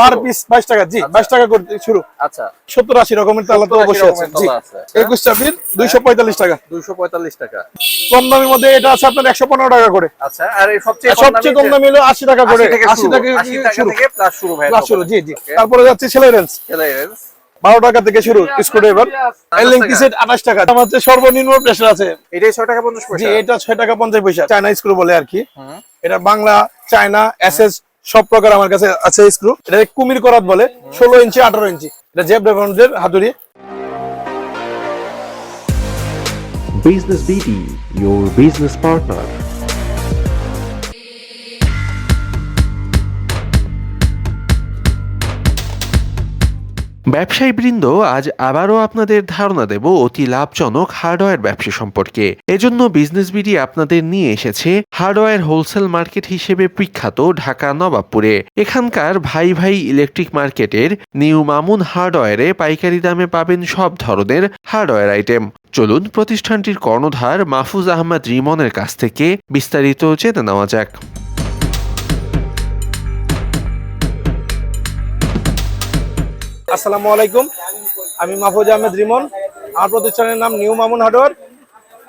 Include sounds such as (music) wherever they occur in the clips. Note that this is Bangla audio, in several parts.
পার পিস বাইশ টাকা জি বাইশ টাকা করে শুরু। আচ্ছা। সত্তর আশি রকমের তালা তো অবশ্যই আছে। জি তালা আছে। একুশ চাপির দুইশো পঁয়তাল্লিশ টাকা। দুইশো পঁয়তাল্লিশ টাকা। কম দামের মধ্যে এটা আছে আপনার একশো পনেরো টাকা করে। আচ্ছা আর এই সবচেয়ে সবচেয়ে কম দামি হলো আশি টাকা করে। আশি আশি টাকা আশি টাকা শুরু। থেকে প্লাস শুরু ভাই প্লাস শুরু জি জি। তারপরে যাচ্ছে বারো টাকা থেকে শুরু স্ক্রুড্রাইভার আঠাশ টাকা। হচ্ছে সর্বনিম্ন প্রেশার আছে। এটাই ছয় টাকা পঞ্চাশ পয়সা। এটা ছয় টাকা পঞ্চাশ পয়সা। চায়না স্ক্রু বলে আর কি। এটা বাংলা চায়না এসএস সব প্রকার আমার কাছে আছে স্ক্রু এটা কুমির করাত বলে ষোলো ইঞ্চি আঠারো ইঞ্চি। এটা জেব ডেভেলপমেন্টের হাতুড়ি। Business BD, your business partner. ব্যবসায়ীবৃন্দ, আজ আবারও আপনাদের ধারণা দেব অতি লাভজনক হার্ডওয়্যার ব্যবসা সম্পর্কে। এজন্য বিজনেস বিডি আপনাদের নিয়ে এসেছে হার্ডওয়্যার হোলসেল মার্কেট হিসেবে বিখ্যাত ঢাকা নবাবপুরে। এখানকার ভাই ভাই ইলেকট্রিক মার্কেটের নিউ মামুন হার্ডওয়্যারে পাইকারি দামে পাবেন সব ধরনের হার্ডওয়্যার আইটেম। চলুন প্রতিষ্ঠানটির কর্ণধার মাহফুজ আহমদ রিমনের কাছ থেকে বিস্তারিত জেনে নেওয়া যাক। আসসালামু আলাইকুম। আমি মাহফুজ আহমেদ রিমন। আমার প্রতিষ্ঠানের নাম নিউ মামুন হার্ডওয়ার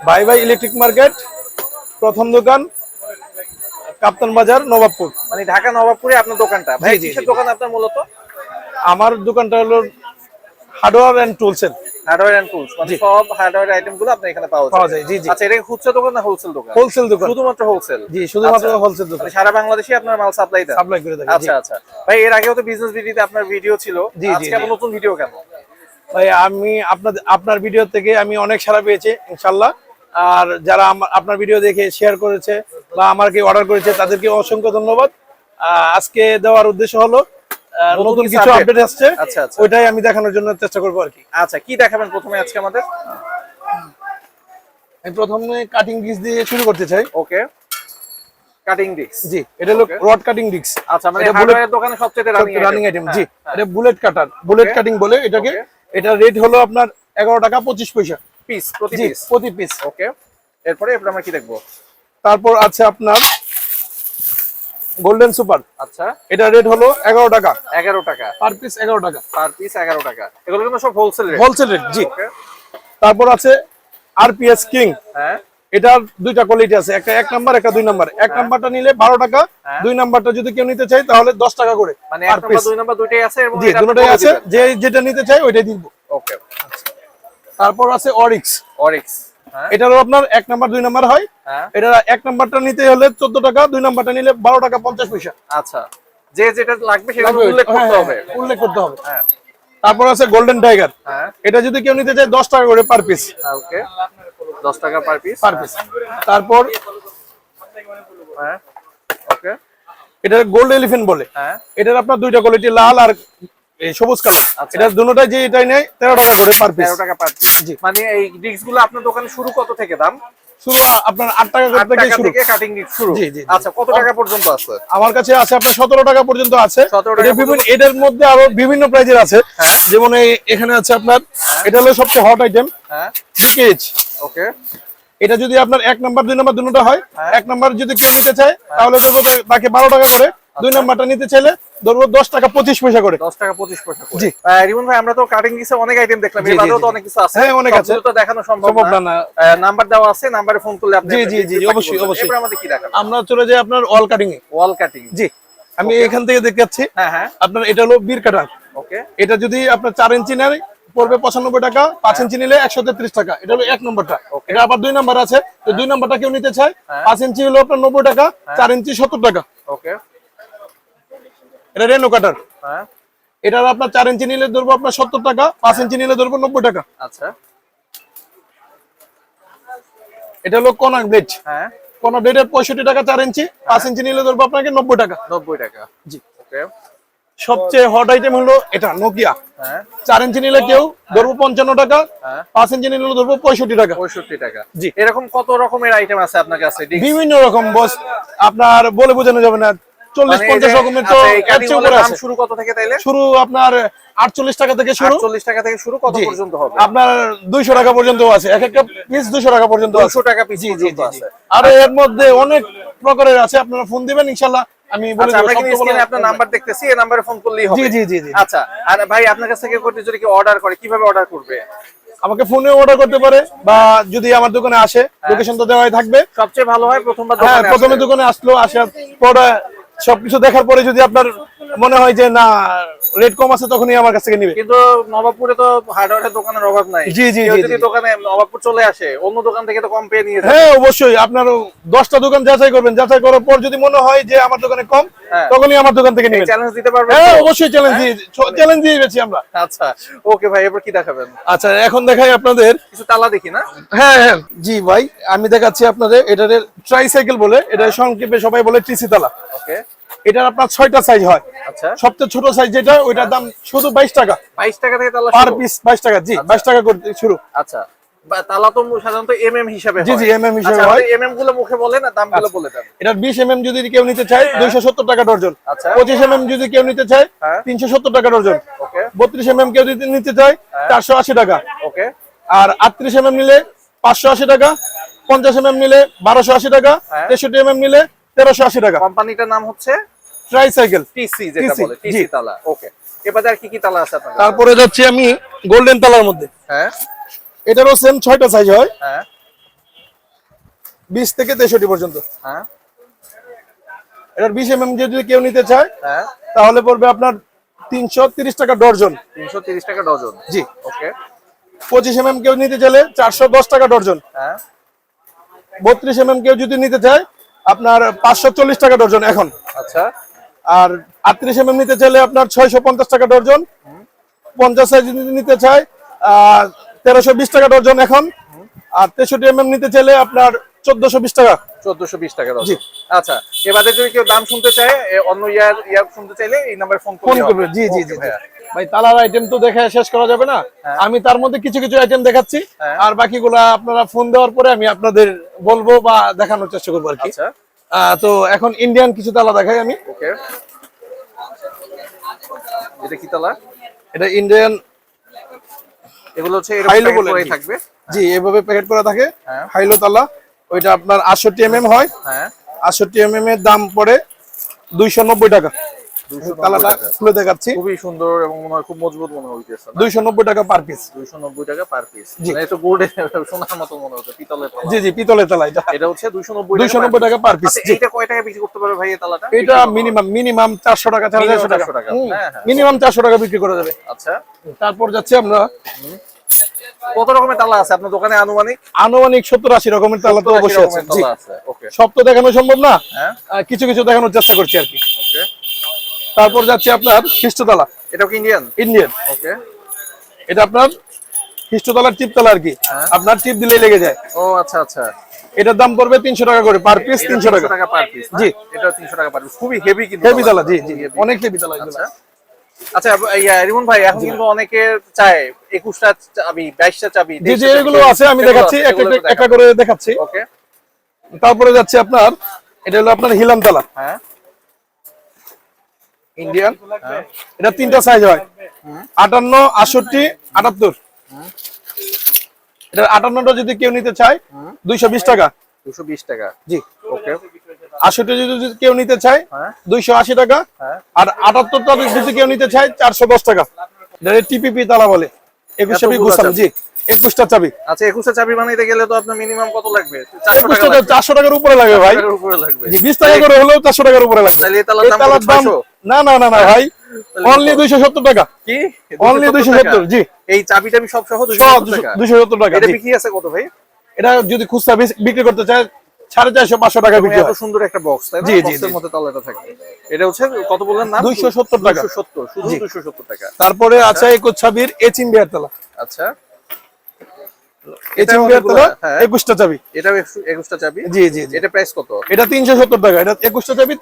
বাই বাই ইলেকট্রিক মার্কেট প্রথম দোকান কাপ্তান বাজার নবাবপুর। মানে ঢাকা নবাবপুরে আপনার দোকানটা। ভাই কিসের দোকান আপনার মূলত? আমার দোকানটা হলো হার্ডওয়ার অ্যান্ড টুলসের। হার্ডওয়্যার এন্ড টুলস মানে সব হার্ডওয়্যার আইটেমগুলো আপনার এখানে পাওয়া পাওয়া যায়, জি, জি। আচ্ছা এটা খুচরা দোকান না হোলসেল দোকান? হোলসেল দোকান। শুধুমাত্র হোলসেল জি শুধুমাত্র হোলসেল দোকান। মানে সারা বাংলাদেশে আপনার মাল সাপ্লাই দেন সাপ্লাই করে জি। আচ্ছা আচ্ছা। ভাই এর আগেও তো বিজনেস ভিডিওতে আপনার ভিডিও ছিল। আজকে আবার নতুন ভিডিও কেন? ভাই আমি আপনাদের আপনার ভিডিও থেকে আমি অনেক সাড়া পেয়েছি ইনশাল্লাহ আর যারা আপনার ভিডিও দেখে শেয়ার করেছে বা আমাকে অর্ডার করেছে তাদেরকে অসংখ্য ধন্যবাদ। আজকে দেওয়ার উদ্দেশ্য হলো নতুন কিছু আপডেট আসছে আচ্ছা, আচ্ছা। ওইটাই আমি দেখানোর জন্য চেষ্টা করব আর কি। আচ্ছা কি দেখাবেন প্রথমে আজকে আমাদের? আমি প্রথমে কাটিং ডিস্ক দিয়ে শুরু করতে চাই। ওকে। কাটিং ডিস্ক জি এটা হলো রড কাটিং ডিস্ক আচ্ছা মানে হার্ডওয়্যার দোকানে সবচেয়ে রানিং আইটেম জি। এটা বুলেট কাটার বুলেট কাটিং বলে এটাকে। এটা রেট হলো আপনার এগারো টাকা পঁচিশ পয়সা। পিস প্রতি পিস প্রতি পিস ওকে। এরপরে এরপরে আমরা কি দেখব? তারপর আছে আপনার গোল্ডেন সুপার আচ্ছা। এটা রেট হলো এগারো টাকা। এগারো টাকা। পার পিস এগারো টাকা। পার পিস এগারো টাকা। এগুলো কিন্তু সব হোলসেল রেট হোলসেল রেট জি। তারপর আছে আরপিএস কিং হ্যাঁ। এটার দুইটা কোয়ালিটি আছে। একটা এক নাম্বার একটা দুই নাম্বার এক নাম্বারটা নিলে বারো টাকা হ্যাঁ। দুই নাম্বারটা যদি কেউ নিতে চায় তাহলে দশ টাকা করে মানে পার এক নাম্বার দুই নাম্বার দুইটাই আছে এবং জি এটা দুটোটাই আছে। যে যেটা নিতে চাই ওইটাই দিব। ওকে তারপর আছে অরিক্স অরিক্স হ্যাঁ এটারও আপনার এক নাম্বার দুই নাম্বার হয়। হ্যাঁ। এটা এক নাম্বারটা নিতে হলে চোদ্দ টাকা দুই নাম্বারটা নিলে বারো টাকা পঞ্চাশ পয়সা। আচ্ছা। যে যেটা লাগবে সেটা উল্লেখ হ্যাঁ, করতে হ্যাঁ, হবে। উল্লেখ করতে হবে। হ্যাঁ। তারপর আছে গোল্ডেন টাইগার হ্যাঁ। এটা যদি কেউ নিতে চায় দশ টাকা করে পার পিস ওকে। দশ টাকা পার পিস পার পিস তারপর হ্যাঁ ওকে। এটা গোল্ড এলিফেন্ট বলে। হ্যাঁ। এটার আপনার দুইটা কোয়ালিটি লাল আর এই সবুজ কালার। আচ্ছা। এটা দুটোটাই যে এটাই নেয় তেরো টাকা করে পার পিস তেরো টাকা পার পিস জি। মানে এই ডিস্কগুলো আপনার দোকানে শুরু কত থেকে দাম? শুরু আপনার আট টাকা থেকে শুরু। কাটিং শুরু। জি, জি, জি। আচ্ছা কত টাকা পর্যন্ত আছে? আমার কাছে আছে আপনার সতেরো টাকা পর্যন্ত আছে। 17 টাকা এটা বিভিন্ন এটার মধ্যে আরও বিভিন্ন প্রাইজের আছে। হ্যাঁ। যেমন এই- এখানে আছে আপনার এটা হলো সবচেয়ে হট আইটেম হ্যাঁ। বিকেএইচ ওকে। এটা যদি আপনার এক নাম্বার দুই নাম্বার দুটোটা হয় হ্যাঁ। এক নাম্বার যদি কেউ নিতে চায় তাহলে তাকে বারো টাকা করে। দুই আচ্ছা। নাম্বারটা নিতে চাইলে ধরবো দশ টাকা পঁচিশ পয়সা করে। দশ টাকা পঁচিশ পয়সা জি। রিমন ভাই আমরা তো কাটিং অনেক আইটেম দেখলাম। তো অনেক কিছু আছে। হ্যাঁ, অনেক আছে। তো দেখানো সম্ভব না। নাম্বার দেওয়া আছে নাম্বারে ফোন করলে আপনি জি, জি, জি, অবশ্যই, অবশ্যই। এরপর আমাদের কি আমরা চলে যাই আপনার অল কাটিং এ। ওয়াল কাটিং জি আমি এখান থেকে দেখাচ্ছি। হ্যাঁ হ্যাঁ। আপনার এটা হলো বীর কাটার ওকে এটা যদি আপনার চার ইঞ্চি নেয় পড়বে পঁচানব্বই টাকা পাঁচ ইঞ্চি নিলে একশো তেত্রিশ টাকা। এটা হলো এক নম্বরটা। এটা আবার দুই নাম্বার আছে। তো দুই নাম্বারটা কেউ নিতে চায় হ্যাঁ। পাঁচ ইঞ্চি হলো আপনার নব্বই টাকা চার ইঞ্চি সত্তর টাকা। ওকে এটা রেনো কাটার হ্যাঁ। এটার আপনার চার ইঞ্চি নিলে ধরবো আপনার সত্তর টাকা পাঁচ ইঞ্চি নিলে ধরবো নব্বই টাকা। আচ্ছা। এটা হলো কনাক ব্লেড হ্যাঁ। কনাক ব্লেডের পঁয়ষট্টি টাকা চার ইঞ্চি পাঁচ ইঞ্চি নিলে ধরবো আপনাকে নব্বই টাকা। নব্বই টাকা। জি। ওকে। সবচেয়ে হট আইটেম হলো এটা নোকিয়া হ্যাঁ। চার ইঞ্চি নিলে কেউ ধরবো পঞ্চান্ন টাকা হ্যাঁ। পাঁচ ইঞ্চি নিলে ধরবো পঁয়ষট্টি টাকা। পঁয়ষট্টি টাকা। জি। এরকম কত রকমের আইটেম আছে আপনার কাছে? বিভিন্ন রকম বস আপনার বলে বোঝানো যাবে না। চল্লিশ মানে পঞ্চাশ রকমের তো আচ্ছা, শুরু কত থেকে তাইলে? শুরু আপনার আটচল্লিশ টাকা থেকে শুরু। আটচল্লিশ টাকা থেকে শুরু কত পর্যন্ত হবে? আপনার দুইশো টাকা পর্যন্ত আছে। এক একটা পিস দুইশো টাকা পর্যন্ত দুশো টাকা পিস পর্যন্ত। আছে। আর এর মধ্যে অনেক প্রকারের আছে। আপনারা ফোন দিবেন ইনশাল্লাহ আমি বলে আচ্ছা আমরা কিন্তু স্ক্রিনে আপনার নাম্বার দেখতেছি এই নাম্বারে ফোন করলেই হবে। জি জি জি জি। আচ্ছা আর ভাই আপনার কাছ থেকে করতে যদি কেউ অর্ডার করে কীভাবে অর্ডার করবে? আমাকে ফোনে অর্ডার করতে পারে বা যদি আমার দোকানে আসে লোকেশন তো দেওয়াই থাকবে। সবচেয়ে ভালো হয় প্রথমবার হ্যাঁ প্রথমে দোকানে আসলো আসার পরে সবকিছু দেখার পরে যদি আপনার মনে হয় যে না রেট কম আছে তখনই আমার কাছ থেকে নিবে। কিন্তু নবাবপুরে তো হার্ডওয়্যারের দোকানের অভাব নাই। জি, জি, যদি দোকানে নবাবপুর চলে আসে অন্য দোকান থেকে তো কম পেয়ে নিয়ে হ্যাঁ অবশ্যই। আপনার দশটা দোকান যাচাই করবেন। যাচাই করার পর যদি মনে হয় যে আমার দোকানে কম হ্যাঁ। তখনই আমার দোকান থেকে নেবেন। চ্যালেঞ্জ দিতে পারবেন হ্যাঁ অবশ্যই চ্যালেঞ্জ দিয়ে চ্যালেঞ্জ দিয়ে গেছি আমরা। আচ্ছা। ওকে ভাই এবার কি দেখাবেন? আচ্ছা এখন দেখাই আপনাদের কিছু তালা দেখি না? হ্যাঁ হ্যাঁ। জি ভাই আমি দেখাচ্ছি আপনাদের। এটার ট্রাইসাইকেল বলে এটা সংক্ষেপে সবাই বলে টিসি তালা। ওকে। এটার আপনার ছয়টা সাইজ হয়। আচ্ছা। সবচেয়ে ছোট সাইজ যেটা ওইটার দাম শুধু বাইশ টাকা। বাইশ টাকা থেকে তালা পার পিস বাইশ টাকা জি বাইশ টাকা করতে শুরু। আচ্ছা। তালা তো সাধারণত এমএম হিসাবে জি, জি, MM হিসাবে হয়। এমএমগুলো মুখে বলে না দামগুলো বলে দেন। এটার বিশ এম যদি কেউ নিতে চায় দুইশো সত্তর টাকা ডর্জন। আচ্ছা। পঁচিশ এম যদি কেউ নিতে চায় হ্যাঁ। তিনশো সত্তর টাকা ডর্জন। ওকে। বত্রিশ এম কেউ যদি নিতে চায় চারশো আশি টাকা। ওকে। আর আটত্রিশ এম নিলে পাঁচশো আশি টাকা পঞ্চাশ এম নিলে বারোশো আশি টাকা হ্যাঁ। তেষট্টি এম নিলে তেরোশো আশি টাকা। কোম্পানিটার নাম হচ্ছে? ট্রাইসাইকেল টিসি যেটা বলে টিসি তালা ওকে এবারে আর কি কি তালা আছে আপনার তারপরে যাচ্ছি আমি গোল্ডেন তালার মধ্যে। হ্যাঁ। এটারও সেম ছয়টা সাইজ হয়। হ্যাঁ। বিশ থেকে তেষট্টি পর্যন্ত। হ্যাঁ। এটার বিশ এম যদি কেউ নিতে চায় হ্যাঁ। তাহলে পড়বে আপনার তিনশো তিরিশ টাকা ডর্জন। তিনশো তিরিশ টাকা ডজন জি। ওকে পঁচিশ এম কেউ নিতে চাইলে চারশো দশ টাকা ডর্জন। হ্যাঁ। বত্রিশ এম কেউ যদি নিতে চায় আপনার পাঁচশো চল্লিশ টাকা ডর্জন এখন। আচ্ছা। আর আটত্রিশ এম নিতে চাইলে আপনার ছয়শো পঞ্চাশ টাকা ডর্জন পঞ্চাশ সাইজ নিতে চায় তেরোশো বিশ টাকা ডর্জন এখন আর তেষট্টি এম নিতে চাইলে আপনার চোদ্দশো বিশ টাকা। চোদ্দশো বিশ টাকা জি। আচ্ছা এবারে যদি কেউ দাম শুনতে চায় অন্য ইয়ার ইয়ার শুনতে চাইলে এই নাম্বারে ফোন ফোন করবে। জি জি জি ভাই তালার আইটেম তো দেখে শেষ করা যাবে না। আমি তার মধ্যে কিছু কিছু আইটেম দেখাচ্ছি। হ্যাঁ। আর বাকিগুলা আপনারা ফোন দেওয়ার পরে আমি আপনাদের বলব বা দেখানোর চেষ্টা করব আর কি। আচ্ছা। তো এখন ইন্ডিয়ান কিছু তালা দেখাই আমি। ওকে এটা কি তালা? এটা ইন্ডিয়ান এগুলো হচ্ছে হাইলো বলে থাকবে? জি এভাবে প্যাকেট করা থাকে। হ্যাঁ। হাইলো তালা ওইটা আপনার আটষট্টি এম এম হয়। হ্যাঁ। আটষট্টি এম এর দাম পড়ে দুইশো নব্বই টাকা। তালাটা খুলে দেখাচ্ছি। খুবই সুন্দর এবং মনে হয় খুব মজবুত মনে হইতেছে টাকা পার পিস টাকা পার পিস মানে এটা গোল্ডেন সোনার মতো মনে হচ্ছে পিতলের তালা জি জি পিতলের তালা এটা। এটা হচ্ছে দুইশো নব্বই দুইশো নব্বই টাকা পার পিস জি। কয় টাকা বিক্রি করতে পারবে ভাই এই তালাটা? এটা মিনিমাম মিনিমাম চারশো টাকা চার টাকা। 400 টাকা। হ্যাঁ, হ্যাঁ। মিনিমাম টাকা বিক্রি করা যাবে। আচ্ছা। তারপর যাচ্ছে আমরা কত রকমের তালা আছে? আপনার দোকানে আনুমানিক? আনুমানিক সত্তর আশি রকমের তালা তো অবশ্যই আছে সব তো দেখানো সম্ভব না? হ্যাঁ। কিছু কিছু দেখানোর চেষ্টা করছি আর কি। তারপর যাচ্ছে আপনার খ্রিস্টতলা। এটা কি ইন্ডিয়ান ইন্ডিয়ান ওকে এটা আপনার খ্রিস্টতলার টিপতলা আর কি। হ্যাঁ। আপনার টিপ দিলেই লেগে যায়। ও আচ্ছা আচ্ছা। এটার দাম পড়বে তিনশো টাকা করে পার পিস তিনশো টাকা। পার পিস জি। এটা 300 টাকা পার পিস খুবই হেভি কিন্তু হেভি তালা জি জি। অনেক হেভি তালা আচ্ছা। আচ্ছা রিমন ভাই এখন কিন্তু অনেকে চায় একুশটা চাবি বাইশটা চাবি জি জি এগুলো আছে আমি দেখাচ্ছি। একটা একটা- একটা করে দেখাচ্ছি। ওকে তারপরে যাচ্ছে আপনার এটা হলো আপনার হিলাম তালা হ্যাঁ। ইন্ডিয়ান এটা তিনটা সাইজ হয়। আটান্ন আটষট্টি আটাত্তর। এটা আটান্নটা যদি কেউ নিতে চায় দুইশো বিশ টাকা। দুশো বিশ টাকা। জি। ওকে। আটষট্টি যদি কেউ নিতে চায় হ্যাঁ। দুইশো আশি টাকা। হ্যাঁ। আর আটাত্তরটা যদি কেউ নিতে চায় চারশো দশ টাকা। টিপিপি তালা বলে। একুশ গুছানো জি। একুশটা চাবি। আচ্ছা একুশটা চাবি বানাইতে গেলে তো আপনার মিনিমাম কত লাগবে? চারশো লাগবে। টাকার উপরে লাগে ভাই। উপরে লাগবে। বিশ টাকা করে হলেও চারশো টাকার উপরে লাগবে। তালার দাম তালার কত, দাম 600? না না না না ভাই। অনলি দুইশো সত্তর টাকা। কি? অনলি দুইশো সত্তর জি। এই চাবি টাবি সব সহ দুশো সব টাকা। দুইশো সত্তর টাকা এটা জি। আছে কত ভাই? এটা যদি খুচরা বিক্রি করতে চায় সাড়ে চারশো পাঁচশো টাকা বিক্রি হয়। সুন্দর একটা বক্স তাই জি, জি, মধ্যে তালাটা থাকে। এটা হচ্ছে কত বললেন না? 270 টাকা। 270 শুধু জি। 270 টাকা। তারপরে আছে একুশ ছাবির এচিম বিয়ার তলা। আচ্ছা। তলা হ্যাঁ। একুশটা চাবি। এটাও 21টা চাবি। জি জি জি। এটা প্রাইস কত? এটা টাকা। এটা একুশটা চাবি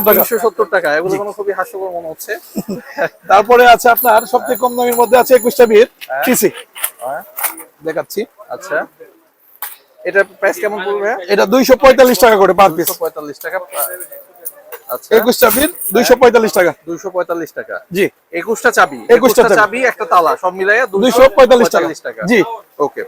টাকা। 370 টাকা। এগুলো কোনো খুবই হাস্যকর মনে হচ্ছে। (laughs) তারপরে আছে আপনার সবচেয়ে কম দামের মধ্যে আছে একুশ চাবির টিসি হ্যাঁ, দেখাচ্ছি। আচ্ছা। এটা প্রাইস কেমন পড়বে? এটা দুইশো পঁয়তাল্লিশ টাকা করে পার পিস 245 টাকা আচ্ছা। একুশ চাবির দুইশো পঁয়তাল্লিশ টাকা। 245 টাকা। জি। 21টা চাবি। 21টা 21টা চাবি। একটা তালা সব মিলাইয়া 245 টাকা। টাকা। জি। ওকে।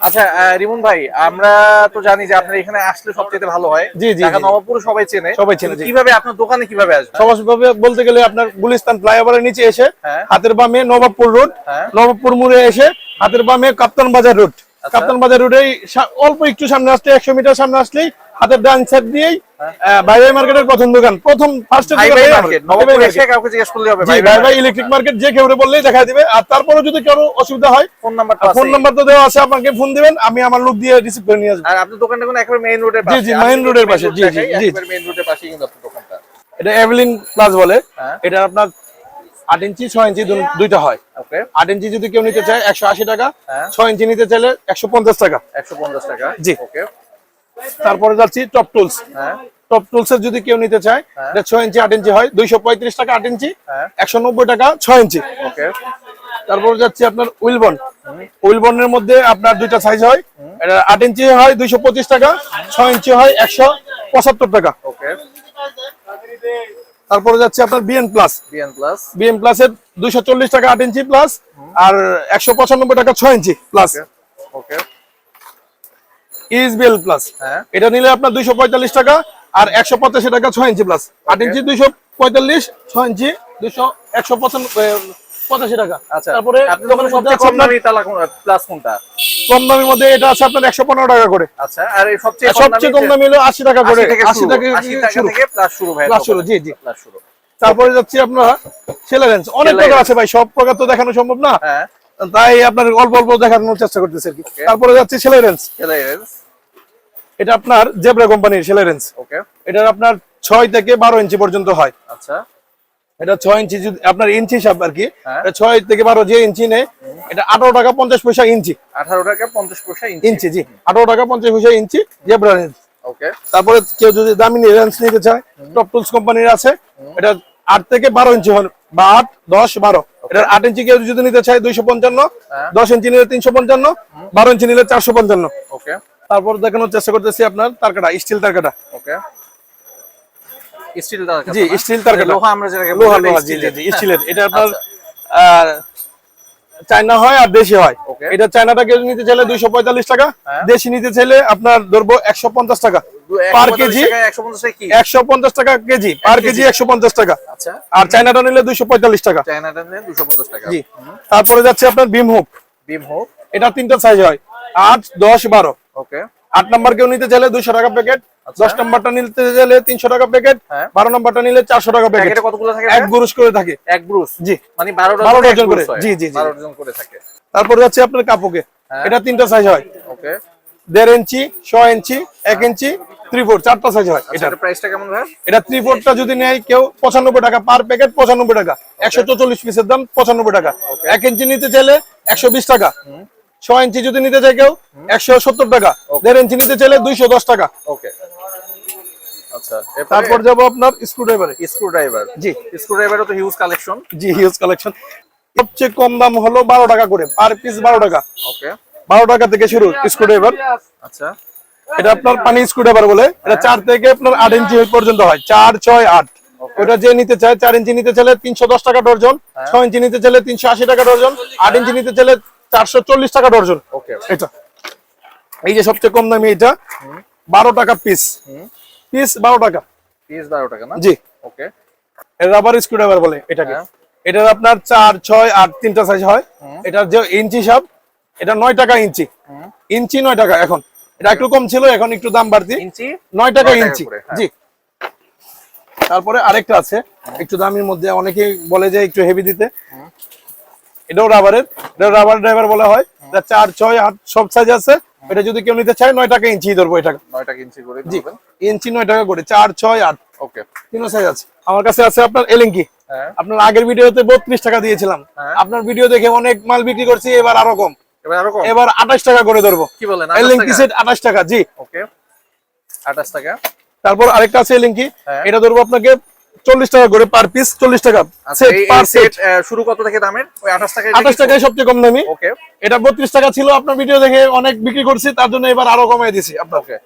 আচ্ছা রিমন ভাই আমরা তো জানি যে আপনার এখানে আসলে সবচেয়ে ভালো হয় জি, জি, নবাবপুর সবাই চেনে সবাই চেনে, কীভাবে আপনার দোকানে কীভাবে আসবে সহজভাবে বলতে গেলে আপনার গুলিস্তান ফ্লাইওভারের নিচে এসে হ্যাঁ। হাতের বামে নবাবপুর রোড হ্যাঁ। নবাবপুর মোড়ে এসে হাতের বামে কাপ্তান বাজার রোড আচ্ছা। কাপ্তান বাজার রোডে অল্প একটু সামনে আসলে একশো মিটার সামনে আসলেই হাতের ডান সাইড দিয়েই ভাই মার্কেটের প্রথম দোকান প্রথম ফার্স্ট কাউকে জিজ্ঞেস করলে হবে জি ভাই ভাই ইলেকট্রিক মার্কেট যে কেউ বললেই দেখা দিবে। আর তারপরে যদি কারও অসুবিধা হয় ফোন নাম্বার ফোন নাম্বার তো দেওয়া আছে আপনাকে ফোন দিবেন আমি আমার লোক দিয়ে রিসিভ করে নিয়ে আসব। আর আপনার দোকানটা কোন একেবারে মেইন রোডের পাশে। জি, road এর main পাশে, জি, জি, জি। একেবারে মেইন রোডের পাশেই কিন্তু আপনার দোকানটা। এটা এভলিন প্লাস বলে। হ্যাঁ। এটা আপনার আট ইঞ্চি ছয় ইঞ্চি দুইটা হয়। ওকে। আট ইঞ্চি যদি কেউ নিতে চায় একশো আশি টাকা হ্যাঁ। ছয় ইঞ্চি নিতে চাইলে একশো পঞ্চাশ টাকা। 150 টাকা। জি। ওকে। তারপরে যাচ্ছি টপ টুলস টপ টুলস এর যদি কেউ নিতে চায় হ্যাঁ। এটা ছয় ইঞ্চি আট ইঞ্চি হয় দুইশো পঁয়ত্রিশ টাকা আট ইঞ্চি হ্যাঁ। একশো নব্বই টাকা ছয় ইঞ্চি। তারপরে যাচ্ছে আপনার উইলবন উইলবনের মধ্যে আপনার দুইটা সাইজ হয় এটা আট ইঞ্চি হয় দুইশো পঁচিশ টাকা ছয় ইঞ্চি হয় একশো পঁচাত্তর টাকা। ওকে। তারপরে যাচ্ছে আপনার BN plus BN plus BM plus এর দুইশো চল্লিশ টাকা আট ইঞ্চি প্লাস আর একশো পঁচানব্বই টাকা ছয় ইঞ্চি প্লাস ওকে। ইসবিএল প্লাস হ্যাঁ। এটা নিলে আপনার দুইশো পঁয়তাল্লিশ টাকা আর একশো পঁচাশি টাকা ছয় ইঞ্চি প্লাস আট ইঞ্চি দুইশো পঁয়তাল্লিশ ছয় ইঞ্চি দুইশো একশো পঁচাশি টাকা। আচ্ছা। তারপরে প্লাস কোনটা? কম দামের মধ্যে এটা আছে আপনার একশো পনেরো টাকা করে। আচ্ছা আর সবচেয়ে সবচেয়ে কম দামি হলো আশি টাকা করে। আশি টাকা শুরু। থেকে প্লাস শুরু ভাই শুরু, জি, জি। প্লাস শুরু। তারপরে যাচ্ছি আপনার সেলারেন্স অনেক। প্রকার আছে ভাই সব প্রকার তো দেখানো সম্ভব না। হ্যাঁ। তাই আপনার অল্প অল্প দেখানোর চেষ্টা করতেছি আর কি। তারপরে যাচ্ছে সেলারেন্স সেলারেন্স এটা আপনার জেব্রা কোম্পানির সেলারেন্স ওকে এটা আপনার 6 থেকে 12 ইঞ্চি পর্যন্ত হয়। আচ্ছা। এটা 6 ইঞ্চি যদি আপনার ইঞ্চি হিসাব আর কি। হ্যাঁ। এটা 6 থেকে 12 যে ইঞ্চি নেই এটা 18 টাকা 50 পয়সা ইঞ্চি। 18 টাকা 50 পয়সা ইঞ্চি। ইঞ্চি জি। 18 টাকা 50 পয়সা ইঞ্চি জেব্রা রেঞ্জ। ওকে তারপরে কেউ যদি দামি রেঞ্জ নিতে চায় টপ টুলস কোম্পানির আছে। এটা 8 থেকে 12 ইঞ্চি হয় বা 8 10 12 এটার আট ইঞ্চি কেউ যদি নিতে চাই দুইশো পঞ্চান্ন হ্যাঁ। দশ ইঞ্চি নিলে তিনশো পঞ্চান্ন বারো ইঞ্চি নিলে চারশো পঞ্চান্ন। তারপর দেখানোর চেষ্টা করতেছি আপনার তারকাটা স্টিল তারকাটা। ওকে। স্টিল তারকা জি স্টিল তারকাটা। লোহা আমরা যেটাকে লোহা জি জি স্টিলের এটা আপনার আচ্ছা। চায়না হয় আর দেশি হয়। এটা চায়নাটা কেউ নিতে চাইলে দুইশো পঁয়তাল্লিশ টাকা হ্যাঁ। দেশি নিতে চাইলে আপনার ধরবো একশো পঞ্চাশ টাকা। পার কেজি টাকায় 150 টাকা কি? একশো পঞ্চাশ টাকা কেজি পার কেজি। একশো পঞ্চাশ টাকা। আচ্ছা। আর চায়নাটা নিলে দুইশো পঁয়তাল্লিশ টাকা। চায়নাটা নিয়ে 250 টাকা। জি। তারপরে যাচ্ছে আপনার বিম হোক। বিম হোক। এটা তিনটা সাইজ হয়। আট দশ বারো। ওকে আট নাম্বার কেউ নিতে চাইলে দুইশো টাকা প্যাকেট দশ নাম্বারটা নিতে চাইলে তিনশো টাকা প্যাকেট হ্যাঁ। বারো নাম্বারটা নিলে চারশো টাকা প্যাকেট প্যাকেটে কতগুলো থাকে এক করে থাকে। এক জি। মানে 12 বারো ডজন করে। জি, জি। 12 ডজন করে থাকে। তারপরে যাচ্ছে আপনার কাপুকে হ্যাঁ। এটা তিনটা সাইজ হয়। ওকে। দেড় ইঞ্চি ছয় ইঞ্চি এক ইঞ্চি থ্রি ফোর চারটা সাইজ হয় এটা। প্রাইসটা কেমন ভাই? এটা থ্রি ফোরটা যদি নেয় কেউ পঁচানব্বই টাকা পার প্যাকেট পঁচানব্বই টাকা। একশো চল্লিশ পিসের দাম পঁচানব্বই টাকা। এক ইঞ্চি নিতে চাইলে একশো বিশ টাকা। ছয় ইঞ্চি যদি নিতে চায় কেউ একশো সত্তর টাকা। দেড় ইঞ্চি নিতে চাইলে দুইশো দশ টাকা। ওকে। আচ্ছা তারপর যাব আপনার স্ক্রু ড্রাইভারে স্ক্রু ড্রাইভার জি। স্ক্রু ড্রাইভারও তো হিউজ কালেকশন জি হিউজ কালেকশন সবচেয়ে কম দাম হলো বারো টাকা করে পার পিস বারো টাকা। ওকে। বারো টাকা থেকে শুরু স্ক্রু ড্রাইভার আচ্ছা। এটা আপনার পানি স্ক্রু ড্রাইভার বলে এটা চার থেকে আপনার আট ইঞ্চি পর্যন্ত হয় চার ছয় আট। ওটা যে নিতে চায় চার ইঞ্চি নিতে চাইলে তিনশো দশ টাকা ডর্জন ছয় ইঞ্চি নিতে চাইলে তিনশো আশি টাকা ডর্জন আট ইঞ্চি নিতে চাইলে চারশো চল্লিশ টাকা ডর্জন। এটা। এই যে সবচেয়ে কম দামি এটা বারো টাকা পিস পিস বারো টাকা। পিস 12 টাকা না? জি। ওকে রাবার স্ক্রু ড্রাইভার বলে এটাকে। হ্যাঁ। এটার আপনার চার ছয় আট তিনটা সাইজ হয়। এটার যে ইঞ্চি সব এটা নয় টাকা ইঞ্চি। ইঞ্চি নয় টাকা এখন। এটা একটু কম ছিল এখন একটু দাম বাড়তি। ইঞ্চি? নয় টাকা ইঞ্চি। হ্যাঁ। জি। তারপরে আরেকটা আছে। একটু দামের মধ্যে অনেকে বলে যে একটু হেভি দিতে। এটাও রাবারের এটা রাবার ড্রাইভার বলা হয়। এটা চার ছয় আট সব সাইজ আছে। এটা যদি কেউ নিতে চায় নয় টাকা ইঞ্চি ধরবো এটা 9 টাকা ইঞ্চি করে জি ইঞ্চি নয় টাকা করে চার ছয় আট। ওকে। তিনও সাইজ আছে। আমার কাছে আছে আপনার এলিঙ্কি হ্যাঁ। আপনার আগের ভিডিওতে বত্রিশ টাকা দিয়েছিলাম। হ্যাঁ। আপনার ভিডিও দেখে অনেক মাল বিক্রি করছি এবার আরও কম। এবার এবার আঠাশ টাকা করে ধরবো। কি বলেন এলিঙ্কি সেট আঠাশ টাকা জি। ওকে। 28 টাকা। তারপর আরেকটা আছে এলিঙ্কি হ্যাঁ। এটা ধরবো আপনাকে চল্লিশ টাকা করে পার পিস চল্লিশ টাকা আচ্ছা শুরু কত থেকে দামের? ওই 28 টাকা আঠাশ টাকায় সবচেয়ে কম দামি। এটা বত্রিশ টাকা ছিল আপনার ভিডিও দেখে অনেক বিক্রি করছি তার জন্য এবার আরও কমাই দিছি আপনার ওকে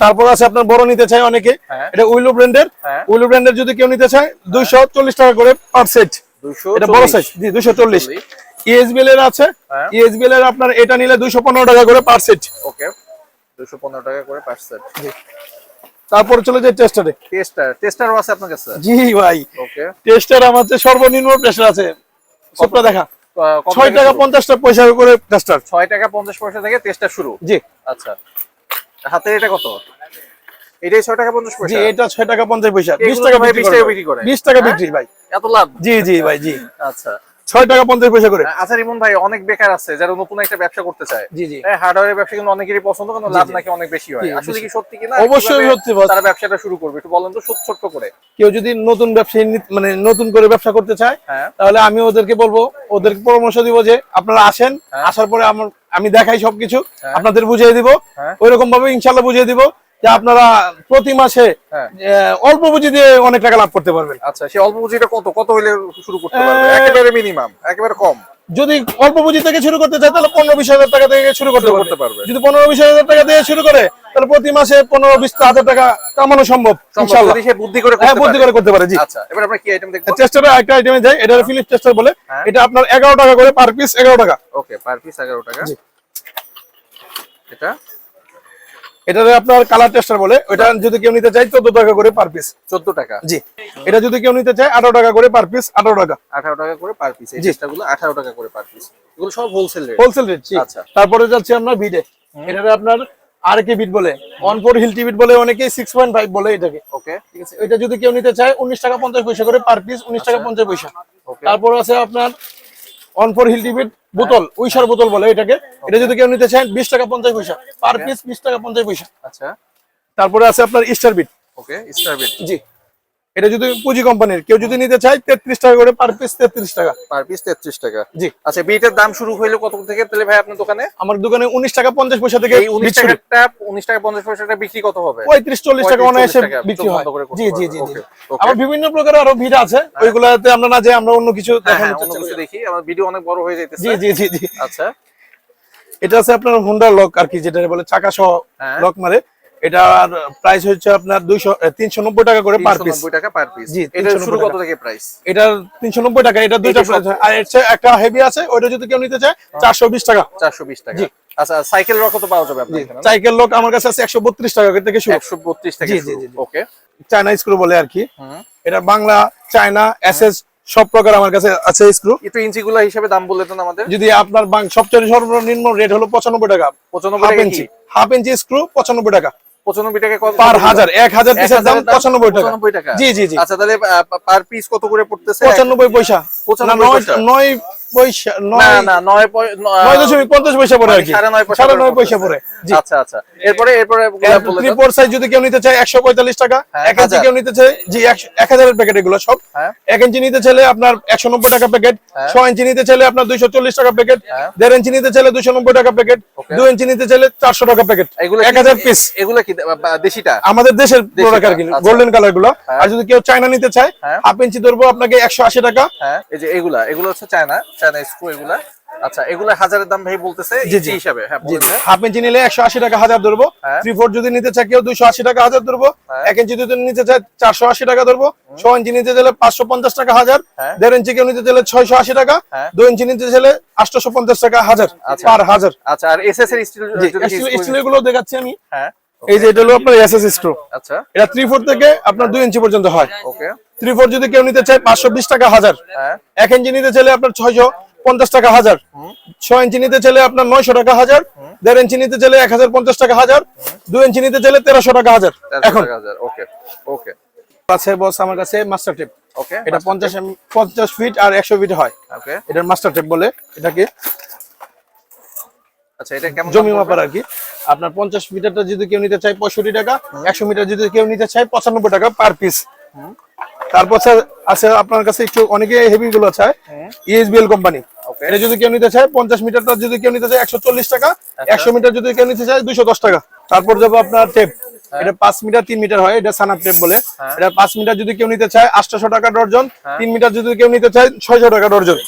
তারপর আছে আপনার বড় নিতে চাই অনেকে। হ্যাঁ। এটা উইলো ব্র্যান্ডের। উইলো ব্র্যান্ডের যদি কেউ নিতে চায় দুইশো চল্লিশ টাকা করে পার সেট 200 এটা বড় সাইজ জি দুইশো চল্লিশ। ইএসবিএল এর আছে। হ্যাঁ। ইএসবিএল এর আপনার এটা নিলে দুইশো পনেরো টাকা করে পার সেট ওকে দুশো পনেরো টাকা করে পার সেট তারপরে চলে যায় টেস্টারে টেস্টার টেস্টারও আছে আপনার কাছে? জি ভাই। ওকে টেস্টার আমার যে সর্বনিম্ন প্রেশার আছে সবটা দেখা। ছয় টাকা পঞ্চাশটা পয়সা করে টেস্টার ছয় টাকা পঞ্চাশ পয়সা থেকে টেস্টার শুরু? জি। আচ্ছা। হাতের এটা কত? এটাই ছয় টাকা পঞ্চাশ জি এটা ছয় টাকা পঞ্চাশ পয়সা। এগুলো বিশ টাকা ভাই বিক্রি 20 টাকা বিক্রি করে। বিশ টাকা হ্যাঁ? বিক্রি ভাই। এত লাভ? জি জি ভাই জি। আচ্ছা। ছয় টাকা পঞ্চাশ পয়সা করে। আচ্ছা রিমন ভাই অনেক বেকার আছে যারা নতুন একটা ব্যবসা করতে চায়। জি জি। হ্যাঁ হার্ডওয়্যারের ব্যবসা কিন্তু অনেকেরই পছন্দ কিন্তু লাভ নাকি অনেক বেশি হয়। আসলে কি সত্যি কিনা অবশ্যই সত্যি তারা ব্যবসাটা শুরু করবে একটু বলেন তো ছোট ছোট্ট করে। কেউ যদি নতুন ব্যবসায়ী মানে নতুন করে ব্যবসা করতে চায় হ্যাঁ। তাহলে আমি ওদেরকে বলব ওদেরকে পরামর্শ দিব যে আপনারা আসেন হ্যাঁ। আসার পরে আমার আমি দেখাই সবকিছু। আপনাদের বুঝিয়ে দিব। ওইরকম ভাবে ইনশাল্লাহ বুঝিয়ে দিব। যে আপনারা প্রতি মাসে হ্যাঁ। অল্প পুঁজি দিয়ে অনেক টাকা লাভ করতে পারবেন। আচ্ছা সে অল্প পুঁজিটা কত? কত হইলে শুরু করতে পারবে আহ, একেবারে মিনিমাম একেবারে কম। যদি অল্প পুঁজি থেকে শুরু করতে চায় তাহলে পনেরো বিশ হাজার টাকা থেকে শুরু করতে পারবে। যদি পনেরো বিশ হাজার টাকা দিয়ে শুরু করে তাহলে প্রতি মাসে পনেরো বিশ হাজার টাকা কামানো সম্ভব বুদ্ধি করে হ্যাঁ করতে বুদ্ধি পারে। করে করতে পারে জি। আচ্ছা এবার আমরা কি আইটেম দেখব? টেস্টারে একটা আইটেমে যায় এটা ফিলিপস টেস্টার বলে হ্যাঁ। এটা আপনার এগারো টাকা করে পার পিস এগারো টাকা। ওকে পার পিস এগারো টাকা। জি। এটা আপনার কালার টেস্টার বলে ওটা যদি কেউ নিতে চায় চোদ্দ টাকা করে পার পিস চোদ্দ টাকা। জি। এটা যদি কেউ নিতে চায় আঠারো টাকা করে পার পিস আঠারো টাকা। আঠারো টাকা করে পার পিস জি। গুলো আঠারো টাকা করে পার পিস এগুলো সব হোলসেল রেট হোলসেল রেট আচ্ছা। তারপরে যাচ্ছে আপনার বিটে এটাতে আপনার আর কে বিট বলে ওয়ান ফোর হিলটি বিট বলে অনেকে সিক্স পয়েন্ট ফাইভ বলে এটাকে। ওকে ঠিক আছে। এটা যদি কেউ নিতে চায় উনিশ টাকা পঞ্চাশ পয়সা করে পার পিস উনিশ টাকা পঞ্চাশ পয়সা। তারপর আছে আপনার ওয়ান ফোর হিলটি বিট বোতল উইশার বোতল বলে এটাকে। এটা যদি কেউ নিতে চায় বিশ টাকা পঞ্চাশ পয়সা। পার পিস বিশ টাকা পঞ্চাশ পয়সা। আচ্ছা। তারপরে আছে আপনার স্টার বিট ওকে স্টারবিট জি। এটা যদি পুঁজি কোম্পানির কেউ যদি নিতে চায় তেত্রিশ টাকা করে পার পিস তেত্রিশ টাকা। পার পিস তেত্রিশ টাকা। জি। আচ্ছা বিটের দাম শুরু হইল কত থেকে? তাহলে ভাই আপনার দোকানে? আমার দোকানে উনিশ টাকা পঞ্চাশ পয়সা থেকে উনিশ টাকাটা উনিশ টাকা পঞ্চাশ পয়সাটা বিক্রি কত হবে? পঁয়ত্রিশ চল্লিশ টাকা 35, অনায়াসে বিক্রি হয়। জি জি জি. আবার বিভিন্ন প্রকার আরও ভিড় আছে ওইগুলাতে আমরা না যে আমরা অন্য কিছু হ্যাঁ, হ্যাঁ, অন্য কিছু দেখি। আমার ভিডিও অনেক বড় হয়ে যাইতেছে। জি জি জি জি। আচ্ছা। এটা আছে আপনার হোন্ডা লক আর কি যেটা বলে চাকা সহ হ্যাঁ। লক মারে। এটার প্রাইস হচ্ছে আপনার দুইশো তিনশো নব্বই টাকা করে পার পিস টাকা পার পিস জি, এটা শুরু কত থেকে প্রাইস এটার তিনশো নব্বই টাকা এটা দুইটা হয়। আর একটা হেভি আছে ওইটা যদি কেউ নিতে চায় চারশো বিশ টাকা। 420 টাকা। জি। আচ্ছা সাইকেল কত পাওয়া যাবে আপনার সাইকেল লক আমার কাছে আছে একশো বত্রিশ টাকা থেকে শুরু। 132 থেকে জি, জি, জি, জি। ওকে চায়না স্ক্রু বলে আর কি। এটা বাংলা চায়না এসএস সব প্রকার আমার কাছে আছে স্ক্রু একটু ইঞ্চিগুলো হিসেবে দাম দেন আমাদের। যদি আপনার সবচেয়ে সর্বনিম্ন রেট হলো পঁচানব্বই টাকা। 95 হাফ টাকা ইঞ্চি। হাফ ইঞ্চি স্ক্রু পঁচানব্বই টাকা। 95 টাকা কত পার হাজার পিসের দাম টাকা। 95 টাকা। জি জি জি। আচ্ছা তাহলে পার পিস কত করে পড়তেছে? পঁচানব্বই পয়সা। 95 না, নয় পয়সা। নয় না নয় নয় পয়- ন- নয় দশমিক পঞ্চাশ পয়সা পড়ে আর কি সাড়ে নয় পয়সা সাড়ে করে নয় পয়সা পড়তেছে। পড়ে আচ্ছা আচ্ছা এরপরে এরপরে থ্রি ফোর সাইজ যদি কেউ নিতে চায় একশো পঁয়তাল্লিশ টাকা হ্যাঁ, এক ইঞ্চি কেউ নিতে চায় জি এক হাজারের প্যাকেট এগুলো সব হ্যাঁ এক ইঞ্চি নিতে চাইলে আপনার একশো নব্বই টাকা প্যাকেট হ্যাঁ। ছ ইঞ্চি নিতে চাইলে আপনার দুইশো চল্লিশ টাকা প্যাকেট হ্যাঁ। দেড় ইঞ্চি নিতে চাইলে দুইশো নব্বই টাকা প্যাকেট ইঞ্চি নিতে চাইলে চারশো টাকা প্যাকেট এক হাজার পিস এগুলো কি দেশিটা আমাদের দেশের প্রোডাক্ট আর কি। গোল্ডেন কালারগুলো হ্যাঁ। আর যদি কেউ চায়না নিতে চায় হ্যাঁ। হাফ ইঞ্চি ধরবো আপনাকে একশো আশি টাকা হ্যাঁ এই যে এগুলা এগুলো হচ্ছে চায়না চায়না স্ক্রু এগুলা? আচ্ছা এগুলা হাজারের দাম ভাই বলতেছে ইঞ্চি হিসাবে? হ্যাঁ। হাফ ইঞ্চি নিলে একশো আশি টাকা হাজার ধরবো। থ্রি ফোর যদি নিতে চায় কেউ টাকা হাজার ধরবো। হ্যাঁ। ইঞ্চি যদি নিতে চায় টাকা ধরবো। ছ ইঞ্চি নিতে চাইলে পাঁচশো পঞ্চাশ টাকা হাজার। হ্যাঁ। দেড় ইঞ্চি কেউ নিতে চাইলে ছয়শো আশি টাকা। হ্যাঁ। ইঞ্চি নিতে চাইলে আটশো পঞ্চাশ টাকা হাজার আচ্ছা। পার হাজার। আচ্ছা আর এসএস এর স্টিল স্টিলেরগুলো দেখাচ্ছি আমি। হ্যাঁ এই যে এটা হলো আপনার এস এস স্ক্রু আচ্ছা। এটা থ্রি ফোর থেকে আপনার দুই ইঞ্চি পর্যন্ত হয়। ওকে থ্রি ফোর যদি কেউ নিতে চায় পাঁচশো বিশ টাকা হাজার। হ্যাঁ। এক ইঞ্চি নিতে চাইলে আপনার ছয়শো পঞ্চাশ টাকা হাজার। ছয় ইঞ্চি নিতে চাইলে আপনার নয়শো টাকা হাজার। দেড় ইঞ্চি নিতে চাইলে এক হাজার পঞ্চাশ টাকা হাজার। দুই ইঞ্চি নিতে চাইলে তেরোশো টাকা হাজার। এখন। ওকে ওকে। আছে বস আমার কাছে মাস্টার টেপ ওকে এটা পঞ্চাশ পঞ্চাশ ফিট আর একশো ফিট হয়। ওকে। এটার মাস্টার টেপ বলে এটাকে। আচ্ছা এটা কেমন জমি মাপার আর কি আপনার পঞ্চাশ মিটারটা যদি কেউ নিতে চায় পঁয়ষট্টি টাকা একশো মিটার যদি কেউ নিতে চায় পঁচানব্বই টাকা পার পিস তারপর স্যার আছে আপনার কাছে একটু অনেকে হেভি গুলো চায়। ইএসবিএল কোম্পানি এটা যদি কেউ নিতে চায় পঞ্চাশ মিটারটা যদি কেউ নিতে চায় একশো চল্লিশ টাকা। একশো মিটার যদি কেউ নিতে চায় দুইশো দশ টাকা। তারপর যাব আপনার টেপ এটা পাঁচ মিটার তিন মিটার হয় এটা টেপ বলে। এটা পাঁচ মিটার যদি কেউ নিতে চায় আটশো টাকা ডর্জন। তিন মিটার যদি কেউ নিতে চায় ছয়শো টাকা ডর্জন।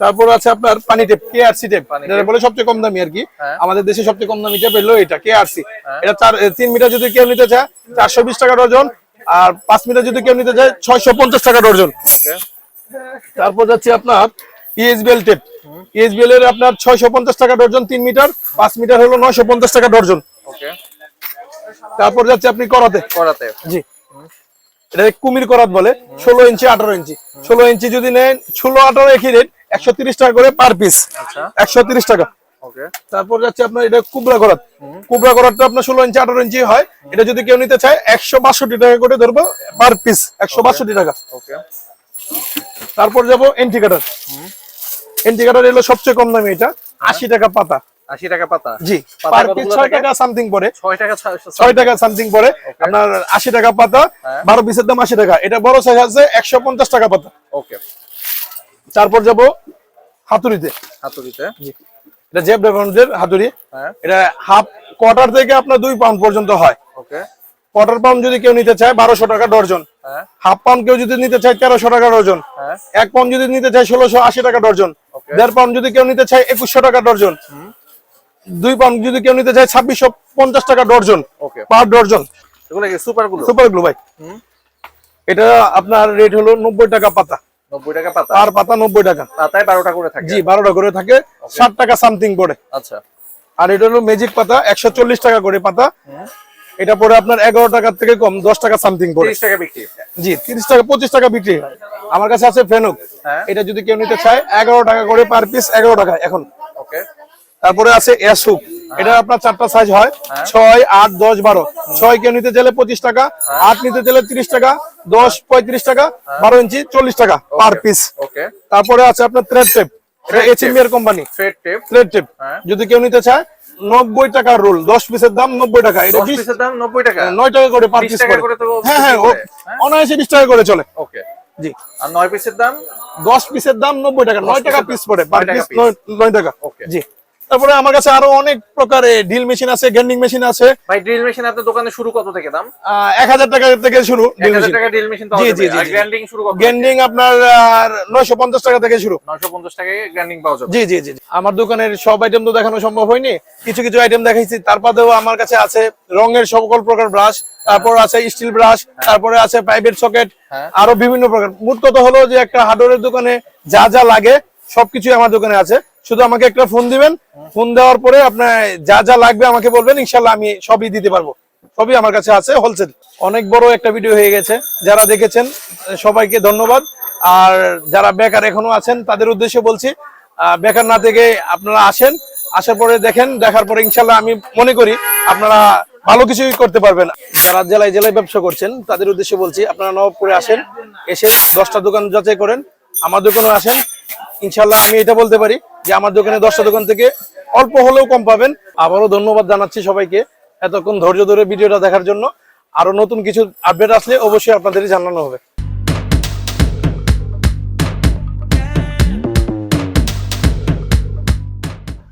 তারপর আছে আপনার পানি টেপ কে আর সি টেপ এটা বলে সবচেয়ে কম দামি আর কি। হ্যাঁ। আমাদের দেশে সবচেয়ে কম দামি টেপ হলো এটা কে আর সি এটা চার তিন মিটার যদি কেউ নিতে চায় চারশো বিশ টাকা ডর্জন। আর পাঁচ মিটার যদি কেউ নিতে চায় ছয়শো পঞ্চাশ টাকা ডর্জন তারপর যাচ্ছে আপনার ইএসবিএল টেপ ইএসবিএল এর আপনার ছয়শো পঞ্চাশ টাকা ডর্জন তিন মিটার। পাঁচ মিটার হলো নয়শো পঞ্চাশ টাকা ডর্জন তারপর যাচ্ছে আপনি করাতে। করাতে। জি। এটা কুমির করাত বলে ষোলো ইঞ্চি আঠারো ইঞ্চি। ষোলো ইঞ্চি যদি নেন ষোলো আঠারো একই রেট একশো তিরিশ টাকা করে পার পিস আচ্ছা। একশো তিরিশ টাকা। তারপর যাচ্ছে আপনার এটা কুবরা করাত কুবরা করাতটা আপনার ষোলো ইঞ্চি আঠারো ইঞ্চি হয়। এটা যদি কেউ নিতে চায় একশো বাষট্টি টাকা করে ধরবো পার পিস একশো বাষট্টি টাকা। তারপর যাব এন্টি কাটার। এন্টি কাটার এলো সবচেয়ে কম দামি এটা আশি টাকা পাতা। আশি টাকা পাতা। জি পার পিস ছয় টাকা সামথিং পরে ছয় টাকা ছয়- ছয় টাকা সামথিং পরে আপনার আশি টাকা পাতা হ্যাঁ। বারো পিসের দাম আশি টাকা। এটা বড় সাইজ আছে একশো পঞ্চাশ টাকা পাতা। ওকে। তারপর যাব হাতুড়িতে। হাতুড়িতে। জি। এটা জেব ড্রাগনদের হাতুড়ি। হ্যাঁ। এটা হাফ কোয়ার্টার থেকে আপনার দুই পাউন্ড পর্যন্ত হয়। ওকে। কোয়ার্টার পাউন্ড যদি কেউ নিতে চায় বারোশো টাকা ডর্জন। হ্যাঁ। হাফ পাউন্ড কেউ যদি নিতে চায় তেরোশো টাকা ডর্জন। হ্যাঁ। এক পাউন্ড যদি নিতে চায় ষোলোশো আশি টাকা ডর্জন। দেড় পাউন্ড যদি কেউ নিতে চায় একুশশো টাকা ডর্জন। দুই পাউন্ড যদি কেউ নিতে চায় ছাব্বিশশো পঞ্চাশ টাকা ডর্জন। ওকে। পার ডর্জন। এগুলো সুপারগুলো সুপার গ্লু ভাই। এটা আপনার রেট হলো নব্বই টাকা পাতা। নব্বই টাকা পাতা? পার পাতা নব্বই টাকা। পাতায় বারোটা করে থাকে। জি বারোটা করে থাকে। ষাট টাকা সামথিং পড়ে আচ্ছা। আর এটা হলো ম্যাজিক পাতা একশো চল্লিশ টাকা করে পাতা। এটা পড়ে আপনার থেকে কম দশ টাকা সামথিং পড়ে তিরিশ টাকা বিক্রি। জি তিরিশ টাকা পঁচিশ টাকা বিক্রি। আমার কাছে আছে ফেনুক হ্যাঁ। এটা যদি কেউ নিতে চায় এগারো টাকা করে পার পিস এগারো টাকা এখন। ওকে তারপরে আছে এসুক এটা আপনার চারটা সাইজ হয়। ছয় আট দশ বারো। ছয় কেউ নিতে চাইলে পঁচিশ টাকা আট নিতে চাইলে তিরিশ টাকা দশ পঁয়ত্রিশ টাকা বারো ইঞ্চি চল্লিশ টাকা পার পিস তারপরে আছে আপনার থ্রেড টেপ এটা Thread company thread tape thread tape হ্যাঁ। যদি কেউ নিতে চায় নব্বই টাকা রোল দশ পিসের দাম নব্বই টাকা। এটা পিসের দাম নব্বই টাকা। নয় টাকা করে পার পিস করে। হ্যাঁ হ্যাঁ হ্যাঁ? অনায়াসে বিশ টাকা করে চলে। ওকে জি। আর নয় পিসের দাম? দশ পিসের দাম নব্বই টাকা নয় টাকা পিস পড়ে পার পিস। নয় টাকা. জি। তারপরে আমার কাছে আরও অনেক প্রকারের ডিল মেশিন আছে গ্যান্ডিং মেশিন আছে। ভাই ড্রিল মেশিন আপনার দোকানে শুরু কত থেকে দাম? এক হাজার টাকা থেকে শুরু ড্রিল মেশিন জি, জি। গ্রাইন্ডিং শুরু কত গ্যান্ডিং আপনার নয়শো পঞ্চাশ টাকা থেকে শুরু। নয়শো পঞ্চাশ টাকায় গ্রাইন্ডিং পাওয়া যাবে। জি জি জি। আমার দোকানের সব আইটেম তো দেখানো সম্ভব হয়নি। কিছু কিছু আইটেম দেখাইছি। তারপরেও আমার কাছে আছে রঙের সকল প্রকার ব্রাশ তারপর আছে স্টিল ব্রাশ তারপরে আছে প্রাইভেট সকেট হ্যাঁ। আরও বিভিন্ন প্রকার। মূল কথা হলো যে একটা হার্ডওয়্যারের দোকানে যা যা লাগে সবকিছুই আমার দোকানে আছে। শুধু আমাকে একটা ফোন দিবেন। ফোন দেওয়ার পরে আপনার যা যা লাগবে আমাকে বলবেন, ইনশাল্লাহ আমি সবই দিতে পারব। সবই আমার কাছে আছে হোলসেল অনেক বড় একটা ভিডিও হয়ে গেছে। যারা দেখেছেন, সবাইকে ধন্যবাদ। আর যারা বেকার এখনও আছেন, তাদের উদ্দেশ্যে বলছি বেকার না থেকে আপনারা আসেন। আসার পরে দেখেন, দেখার পরে ইনশাল্লাহ আমি মনে করি আপনারা ভালো কিছুই করতে পারবেন। যারা জেলায় জেলায় ব্যবসা করছেন, তাদের উদ্দেশ্যে বলছি, আপনারা নবাবপুরে আসেন, এসে দশটা দোকান যাচাই করেন। আমার দোকানে আসেন। ইনশাল্লাহ আমি এটা বলতে পারি যে আমার দোকানে দশটা দোকান থেকে অল্প হলেও কম পাবেন। আবারও ধন্যবাদ জানাচ্ছি সবাইকে এতক্ষণ ধৈর্য ধরে ভিডিওটা দেখার জন্য। আরও নতুন কিছু আপডেট আসলে অবশ্যই আপনাদেরই জানানো হবে।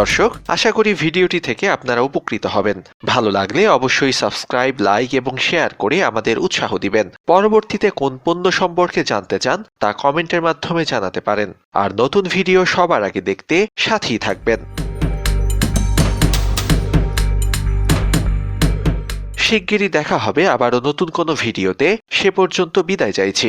দর্শক, আশা করি ভিডিওটি থেকে আপনারা উপকৃত হবেন। ভালো লাগলে অবশ্যই সাবস্ক্রাইব, লাইক এবং শেয়ার করে আমাদের উৎসাহ দিবেন। পরবর্তীতে কোন পণ্য সম্পর্কে জানতে চান, তা কমেন্টের মাধ্যমে জানাতে পারেন। আর নতুন ভিডিও সবার আগে দেখতে সাথেই থাকবেন। শিগগিরই দেখা হবে আবারও নতুন কোনো ভিডিওতে। সে পর্যন্ত বিদায় চাইছি।